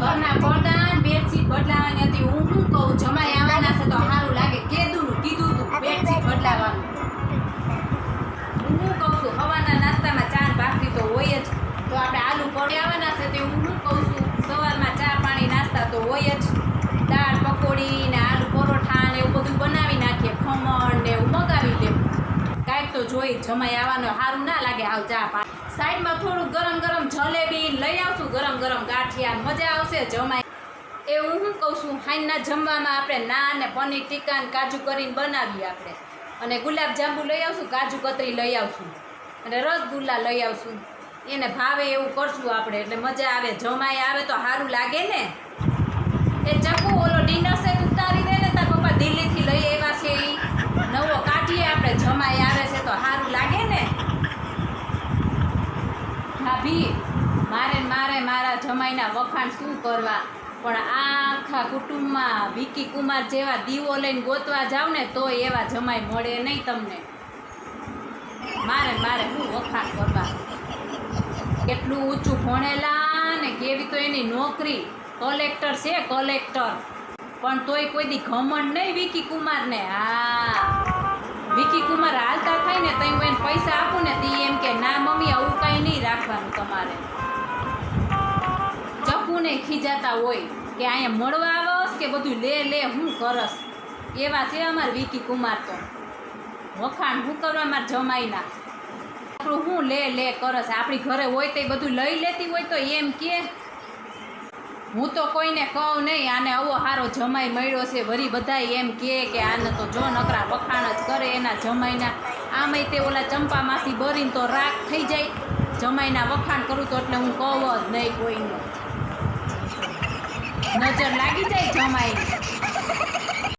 ઘરના પડદાન બેડશીટ બદલાવાની હતી. હું શું કહું? જમાઈ આવવાના છે તો સારું લાગે. કીધું કીધું તું, બેડશીટ બદલાવાનું હું શું કહું છું? હવાના નાસ્તામાં ચા ભાખરી તો હોય જ. તો આપણે આલુ પડી આવવાના છે તો હું શું કહું છું? સવારમાં ચા પાણી નાસ્તા તો હોય જ. દાળ, પકોડી ને આલુ પરોઠા ને એવું બધું બનાવી નાખીએ. ખમણ ને એવું મગાવી લેવું કાંઈક તો જોઈ, જમાઈ આવવાનો સારું ના લાગે. આવ ચા પાણી. સાઈડમાં થોડું ગરમ ગરમ જલેબી લઈ આવશું. ગરમ ગરમ ગાંઠિયા, મજા આવશે જમાય એ હું કહું છું? હાઈના જમવામાં આપણે નાન ને પનીર ટીકા ને કાજુ કરીને બનાવીએ આપણે. અને ગુલાબ જાંબુ લઈ આવશું, કાજુ કતરી લઈ આવશું. અને રસગુલ્લા લઈ આવશું. એને ભાવે એવું કરશું આપણે, એટલે મજા આવે. જમાય આવે તો સારું લાગે ને? એ ચકુ ઓલો ડિનર સેટ ઉતારી દે ને તાર પપ્પા દિલ્હીથી લઈ આવ્યા છે એ નવો કાઢીએ આપણે જમાઈ આવે છે તો સારું લાગે ને ભાભી મારે મારે મારા જમાઈના વખાણ શું કરવા? પણ આખા કુટુંબમાં વિકી કુમાર જેવા દીવો લઈને ગોતવા જાવ ને તો એવા જમાઈ મળે નહીં તમને. મારે મારે શું વખાણ કરવા? કેટલું ઊંચું ભણેલા ને કેવી તો એની નોકરી? કલેક્ટર છે કલેક્ટર. પણ તોય કોઈ દી ઘમંડ નહીં વિકી કુમારને. હા. વિકી કુમાર હાલતા થાય ને તો એને પૈસા રાખવાનું તમારે? ચપ્પુને ખીજાતા હોય કે અહીંયા મળવા આવસ કે બધું લે લે, હું કરસ? એવા છે અમારે વિકી કુમાર તો. વખાણ હું કરવા માર જમાઈના? આપણું હું લે લે કરસ? આપણી ઘરે હોય તો બધું લઈ લેતી હોય તો એમ કે? હું તો કોઈને કહું નહીં, આને આવો સારો જમાઈ મળ્યો છે, વરી બધા એમ કહે કે આને તો જો નકરા વખાણ જ કરે એના જમાઈના. આમય તે ઓલા ચંપામાંથી બરીને તો રાખ થઈ જાય. જમાઈના વખાણ કરું તો એટલે હું કહું જ નહીં કોઈનું. નજર લાગી જાય જમાઈ